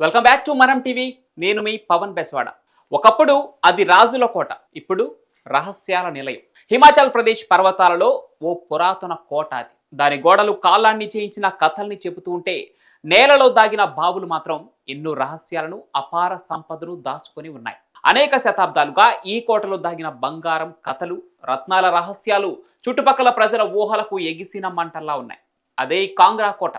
Welcome back to Manam TV నేను మీ పవన్ బెస్వాడ. ఒకప్పుడు అది రాజుల కోట ఇప్పుడు రహస్యాల నిలయం. హిమాచల్ ప్రదేశ్ పర్వతాలలో ఓ పురాతన కోట అది. దాని గోడలు కాలాన్ని చేయించిన కథల్ని చెబుతూ ఉంటే నేలలో దాగిన బావులు మాత్రం ఎన్నో రహస్యాలను అపార సంపదను దాచుకొని ఉన్నాయి. అనేక శతాబ్దాలుగా ఈ కోటలో దాగిన బంగారం కథలు రత్నాల రహస్యాలు చుట్టుపక్కల ప్రజల ఊహలకు ఎగిసిన మంటల్లా ఉన్నాయి. అదే కాంగ్రా కోట.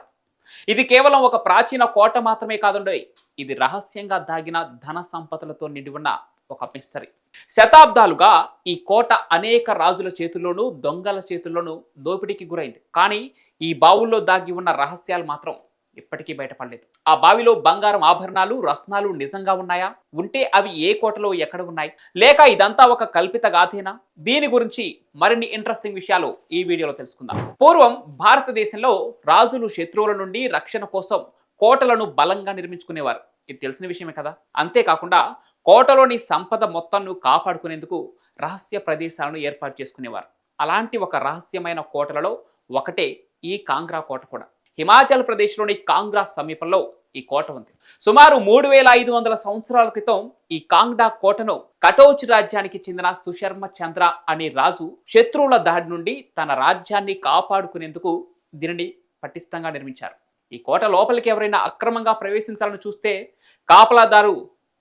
ఇది కేవలం ఒక ప్రాచీన కోట మాత్రమే కాదుండే ఇది రహస్యంగా దాగిన ధన సంపదలతో నిండి ఉన్న ఒక మిస్టరీ. శతాబ్దాలుగా ఈ కోట అనేక రాజుల చేతుల్లోనూ దొంగల చేతుల్లోనూ దోపిడీకి గురైంది. కానీ ఈ బావుల్లో దాగి ఉన్న రహస్యాలు మాత్రం ఇప్పటికీ బయటపడలేదు. ఆ బావిలో బంగారం ఆభరణాలు రత్నాలు నిజంగా ఉన్నాయా? ఉంటే అవి ఏ కోటలో ఎక్కడ ఉన్నాయి? లేక ఇదంతా ఒక కల్పిత గాథేనా? దీని గురించి మరిన్ని ఇంట్రెస్టింగ్ విషయాలు ఈ వీడియోలో తెలుసుకుందాం. పూర్వం భారతదేశంలో రాజులు శత్రువుల నుండి రక్షణ కోసం కోటలను బలంగా నిర్మించుకునేవారు. ఇది తెలిసిన విషయమే కదా? అంతేకాకుండా కోటలోని సంపద మొత్తంను కాపాడుకునేందుకు రహస్య ప్రదేశాలను ఏర్పాటు చేసుకునేవారు. అలాంటి ఒక రహస్యమైన కోటలలో ఒకటే ఈ కాంగ్రా కోట కూడా. హిమాచల్ ప్రదేశ్లోని కాంగ్రా సమీపంలో ఈ కోట ఉంది. సుమారు మూడు వేల ఐదు వందల సంవత్సరాల క్రితం ఈ కాంగ్డా కోటను కటౌచ్ రాజ్యానికి చెందిన సుశర్మ చంద్ర అనే రాజు శత్రువుల దాడి నుండి తన రాజ్యాన్ని కాపాడుకునేందుకు దీనిని పటిష్టంగా నిర్మించారు. ఈ కోట లోపలికి ఎవరైనా అక్రమంగా ప్రవేశించాలని చూస్తే కాపలాదారు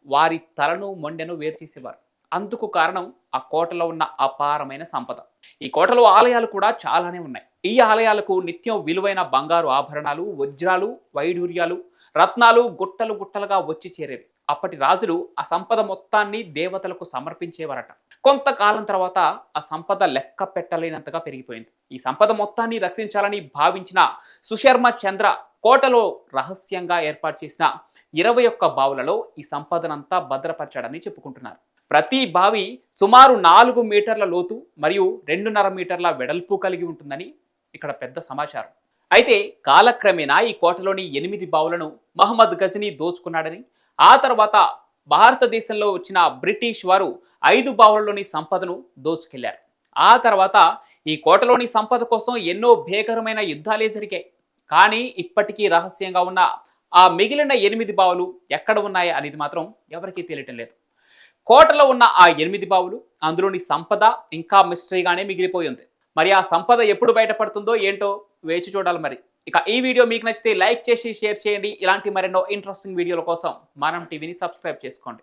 వారి తలను మొండెను వేరు చేసేవారు. అందుకు కారణం ఆ కోటలో ఉన్న అపారమైన సంపద. ఈ కోటలో ఆలయాలు కూడా చాలానే ఉన్నాయి. ఈ ఆలయాలకు నిత్యం విలువైన బంగారు ఆభరణాలు వజ్రాలు వైడూర్యాలు రత్నాలు గుట్టలు గుట్టలుగా వచ్చి చేరేవి. అప్పటి రాజులు ఆ సంపద మొత్తాన్ని దేవతలకు సమర్పించేవారట. కొంతకాలం తర్వాత ఆ సంపద లెక్క పెట్టలేనంతగా పెరిగిపోయింది. ఈ సంపద మొత్తాన్ని రక్షించాలని భావించిన సుశర్మ చంద్ర కోటలో రహస్యంగా ఏర్పాటు చేసిన ఇరవై ఒక్క బావులలో ఈ సంపదనంతా భద్రపరచాడని చెప్పుకుంటున్నారు. ప్రతి బావి సుమారు నాలుగు మీటర్ల లోతు మరియు రెండున్నర మీటర్ల వెడల్పు కలిగి ఉంటుందని ఇక్కడ పెద్ద సమాచారం. అయితే కాలక్రమేణా ఈ కోటలోని ఎనిమిది బావులను మహమ్మద్ గజనీ దోచుకున్నాడని ఆ తర్వాత భారతదేశంలో వచ్చిన బ్రిటిష్ వారు ఐదు బావులలోని సంపదను దోచుకెళ్ళారు. ఆ తర్వాత ఈ కోటలోని సంపద కోసం ఎన్నో భీకరమైన యుద్ధాలే జరిగాయి. కానీ ఇప్పటికీ రహస్యంగా ఉన్న ఆ మిగిలిన ఎనిమిది బావులు ఎక్కడ ఉన్నాయి అనేది మాత్రం ఎవరికీ తెలియటం లేదు. కోటలో ఉన్న ఆ ఎనిమిది బావులు అందులోని సంపద ఇంకా మిస్టరీగానే మిగిలిపోయింది మరి ఆ సంపద ఎప్పుడు బయటపడుతుందో ఏంటో వేచి చూడాలి మరి. ఇక ఈ వీడియో మీకు నచ్చితే లైక్ చేసి షేర్ చేయండి. ఇలాంటి మరెన్నో ఇంట్రెస్టింగ్ వీడియోల కోసం మనం టీవీని సబ్స్క్రైబ్ చేసుకోండి.